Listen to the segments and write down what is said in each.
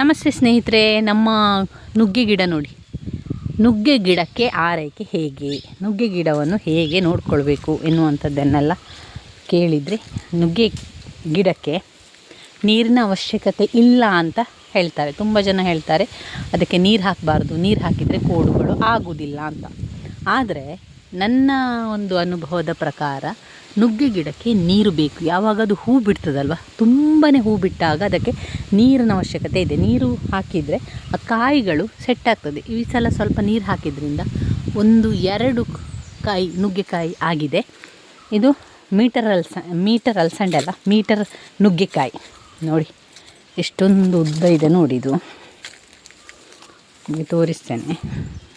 ನಮಸ್ತೆ ಸ್ನೇಹಿತರೆ, ನಮ್ಮ ನುಗ್ಗೆ ಗಿಡ ನೋಡಿ. ನುಗ್ಗೆ ಗಿಡಕ್ಕೆ ಆರೈಕೆ ಹೇಗೆ? ನುಗ್ಗೆ ಗಿಡವನ್ನು ಹೇಗೆ ನೋಡಿಕೊಳ್ಬೇಕು ಎನ್ನುವಂಥದ್ದನ್ನೆಲ್ಲ ಕೇಳಿದರೆ ನುಗ್ಗೆ ಗಿಡಕ್ಕೆ ನೀರಿನ ಅವಶ್ಯಕತೆ ಇಲ್ಲ ಅಂತ ಹೇಳ್ತಾರೆ. ತುಂಬ ಜನ ಹೇಳ್ತಾರೆ, ಅದಕ್ಕೆ ನೀರು ಹಾಕಬಾರ್ದು, ನೀರು ಹಾಕಿದರೆ ಕೋಡುಗಳು ಆಗುವುದಿಲ್ಲ ಅಂತ. ಆದರೆ ನನ್ನ ಒಂದು ಅನುಭವದ ಪ್ರಕಾರ ನುಗ್ಗೆ ಗಿಡಕ್ಕೆ ನೀರು ಬೇಕು. ಯಾವಾಗ ಅದು ಹೂ ಬಿಡ್ತದಲ್ವ? ತುಂಬಾ ಹೂ ಬಿಟ್ಟಾಗ ಅದಕ್ಕೆ ನೀರಿನ ಅವಶ್ಯಕತೆ ಇದೆ. ನೀರು ಹಾಕಿದರೆ ಆ ಕಾಯಿಗಳು ಸೆಟ್ ಆಗ್ತದೆ. ಈ ಸಲ ಸ್ವಲ್ಪ ನೀರು ಹಾಕಿದ್ರಿಂದ ಒಂದು ಎರಡು ಕಾಯಿ ನುಗ್ಗೆಕಾಯಿ ಆಗಿದೆ. ಇದು ಮೀಟರ್ ಅಲ್ಸ, ಮೀಟರ್ ಅಲ್ಸಂಡೆ ಅಲ್ಲ ಮೀಟರ್ ನುಗ್ಗೆಕಾಯಿ ನೋಡಿ, ಎಷ್ಟೊಂದು ಉದ್ದ ಇದೆ ನೋಡಿ ಇದು. ತೋರಿಸ್ತೇನೆ.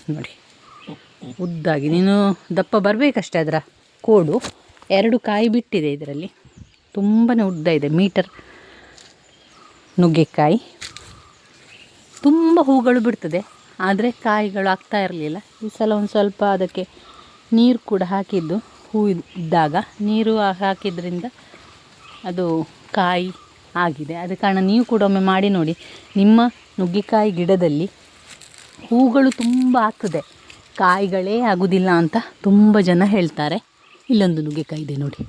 ನೋಡಿ. ಉದ್ದಾಗಿ. ನೀನು ದಪ್ಪ ಬರಬೇಕಷ್ಟೇ ಅದರ ಕೋಡು. ಎರಡು ಕಾಯಿ ಬಿಟ್ಟಿದೆ ಇದರಲ್ಲಿ. ತುಂಬಾ ಉದ್ದ ಇದೆ, ಮೀಟರ್ ನುಗ್ಗೆಕಾಯಿ. ತುಂಬ ಹೂಗಳು ಬಿಡ್ತದೆ, ಆದರೆ ಕಾಯಿಗಳು ಆಗ್ತಾ ಇರಲಿಲ್ಲ. ಈ ಸಲ ಒಂದು ಸ್ವಲ್ಪ ಅದಕ್ಕೆ ನೀರು ಕೂಡ ಹಾಕಿದ್ದು, ಹೂ ಇದ್ದಾಗ. ನೀರು ಹಾಕಿದ್ರಿಂದ ಅದು ಕಾಯಿ ಆಗಿದೆ. ಅದ ಕಾರಣ ನೀವು ಕೂಡ ಒಮ್ಮೆ ಮಾಡಿ ನೋಡಿ. ನಿಮ್ಮ ನುಗ್ಗೆಕಾಯಿ ಗಿಡದಲ್ಲಿ ಹೂಗಳು ತುಂಬ ಆಗ್ತದೆ. ಕಾಯಿಗಳೇ ಆಗುವುದಿಲ್ಲ ಅಂತ ತುಂಬ ಜನ ಹೇಳ್ತಾರೆ. ಇಲ್ಲೊಂದು ನುಗ್ಗೆಕಾಯಿ ಇದೆ ನೋಡಿ.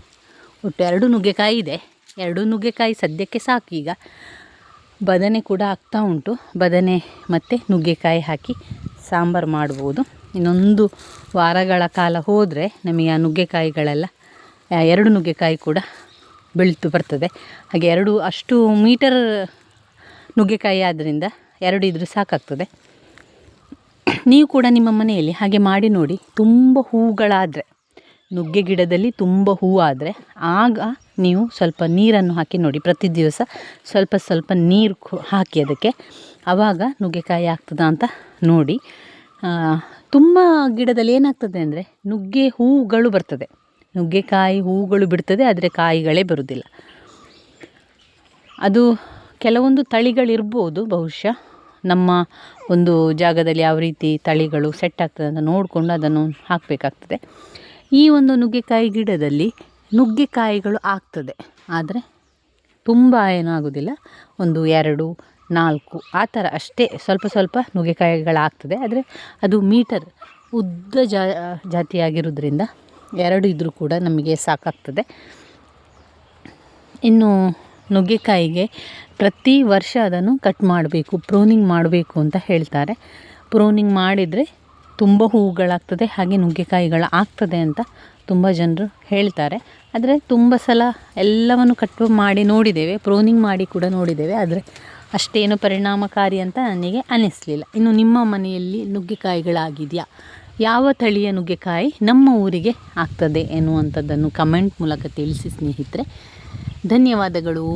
ಒಟ್ಟು ಎರಡು ನುಗ್ಗೆಕಾಯಿ ಇದೆ. ಎರಡು ನುಗ್ಗೆಕಾಯಿ ಸದ್ಯಕ್ಕೆ ಸಾಕು ಈಗ. ಬದನೆ ಕೂಡ ಆಗ್ತಾ ಉಂಟು. ಬದನೆ ಮತ್ತು ನುಗ್ಗೆಕಾಯಿ ಹಾಕಿ ಸಾಂಬಾರು ಮಾಡ್ಬೋದು. ಇನ್ನೊಂದು ವಾರಗಳ ಕಾಲ ಹೋದರೆ ನಮಗೆ ಆ ನುಗ್ಗೆಕಾಯಿಗಳೆಲ್ಲ ಎರಡು ನುಗ್ಗೆಕಾಯಿ ಕೂಡ ಬೆಳೆತು ಬರ್ತದೆ. ಹಾಗೆ ಎರಡು ಅಷ್ಟು ಮೀಟರ್ ನುಗ್ಗೆಕಾಯಿ ಆದ್ದರಿಂದ ಎರಡು ಇದ್ರೂ ಸಾಕಾಗ್ತದೆ. ನೀವು ಕೂಡ ನಿಮ್ಮ ಮನೆಯಲ್ಲಿ ಹಾಗೆ ಮಾಡಿ ನೋಡಿ. ತುಂಬ ಹೂಗಳಾದರೆ, ನುಗ್ಗೆ ಗಿಡದಲ್ಲಿ ತುಂಬ ಹೂವಾದರೆ ಆಗ ನೀವು ಸ್ವಲ್ಪ ನೀರನ್ನು ಹಾಕಿ ನೋಡಿ. ಪ್ರತಿ ದಿವಸ ಸ್ವಲ್ಪ ಸ್ವಲ್ಪ ನೀರು ಹಾಕಿ ಅದಕ್ಕೆ. ಆವಾಗ ನುಗ್ಗೆಕಾಯಿ ಆಗ್ತದಾ ಅಂತ ನೋಡಿ. ತುಂಬ ಗಿಡದಲ್ಲಿ ಏನಾಗ್ತದೆ ಅಂದರೆ ನುಗ್ಗೆ ಹೂಗಳು ಬರ್ತದೆ. ನುಗ್ಗೆಕಾಯಿ ಹೂಗಳು ಬಿಡ್ತದೆ, ಆದರೆ ಕಾಯಿಗಳೇ ಬರುವುದಿಲ್ಲ ಅದು ಕೆಲವೊಂದು ತಳಿಗಳಿರ್ಬೋದು ಬಹುಶಃ. ನಮ್ಮ ಒಂದು ಜಾಗದಲ್ಲಿ ಯಾವ ರೀತಿ ತಳಿಗಳು ಸೆಟ್ ಆಗ್ತದೆ ಅಂತ ನೋಡಿಕೊಂಡು ಅದನ್ನು ಹಾಕಬೇಕಾಗ್ತದೆ. ಈ ಒಂದು ನುಗ್ಗೆಕಾಯಿ ಗಿಡದಲ್ಲಿ ನುಗ್ಗೆಕಾಯಿಗಳು ಆಗ್ತದೆ. ಆದರೆ ತುಂಬ ಏನೂ ಆಗೋದಿಲ್ಲ. ಒಂದು ಎರಡು, ನಾಲ್ಕು, ಆ ಥರ ಅಷ್ಟೇ ಸ್ವಲ್ಪ ಸ್ವಲ್ಪ ನುಗ್ಗೆಕಾಯಿಗಳಾಗ್ತದೆ ಆದರೆ ಅದು ಮೀಟರ್ ಉದ್ದ ಜಾ, ಜಾತಿಯಾಗಿರೋದ್ರಿಂದ ಎರಡು ಇದ್ದರೂ ಕೂಡ ನಮಗೆ ಸಾಕಾಗ್ತದೆ. ಇನ್ನು ನುಗ್ಗೆಕಾಯಿಗೆ ಪ್ರತಿ ವರ್ಷ ಅದನ್ನು ಕಟ್ ಮಾಡಬೇಕು ಪ್ರೂನಿಂಗ್ ಮಾಡಬೇಕು ಅಂತ ಹೇಳ್ತಾರೆ. ಪ್ರೂನಿಂಗ್ ಮಾಡಿದರೆ ತುಂಬ ಹೂವುಗಳಾಗ್ತದೆ ಹಾಗೆ ನುಗ್ಗೆಕಾಯಿಗಳು ಆಗ್ತದೆ ಅಂತ ತುಂಬ ಜನರು ಹೇಳ್ತಾರೆ. ಆದರೆ ತುಂಬ ಸಲ ಎಲ್ಲವನ್ನು ಕಟ್ ಮಾಡಿ ನೋಡಿದ್ದೇವೆ ಪ್ರೂನಿಂಗ್ ಮಾಡಿ ಕೂಡ ನೋಡಿದ್ದೇವೆ. ಆದರೆ ಅಷ್ಟೇನು ಪರಿಣಾಮಕಾರಿ ಅಂತ ನನಗೆ ಅನ್ನಿಸ್ಲಿಲ್ಲ ಇನ್ನು ನಿಮ್ಮ ಮನೆಯಲ್ಲಿ ನುಗ್ಗೆಕಾಯಿಗಳಾಗಿದೆಯಾ? ಯಾವ ತಳಿಯ ನುಗ್ಗೆಕಾಯಿ ನಮ್ಮ ಊರಿಗೆ ಆಗ್ತದೆ ಎನ್ನುವಂಥದ್ದನ್ನು ಕಮೆಂಟ್ ಮೂಲಕ ತಿಳಿಸಿ ಸ್ನೇಹಿತರೆ. ಧನ್ಯವಾದಗಳು.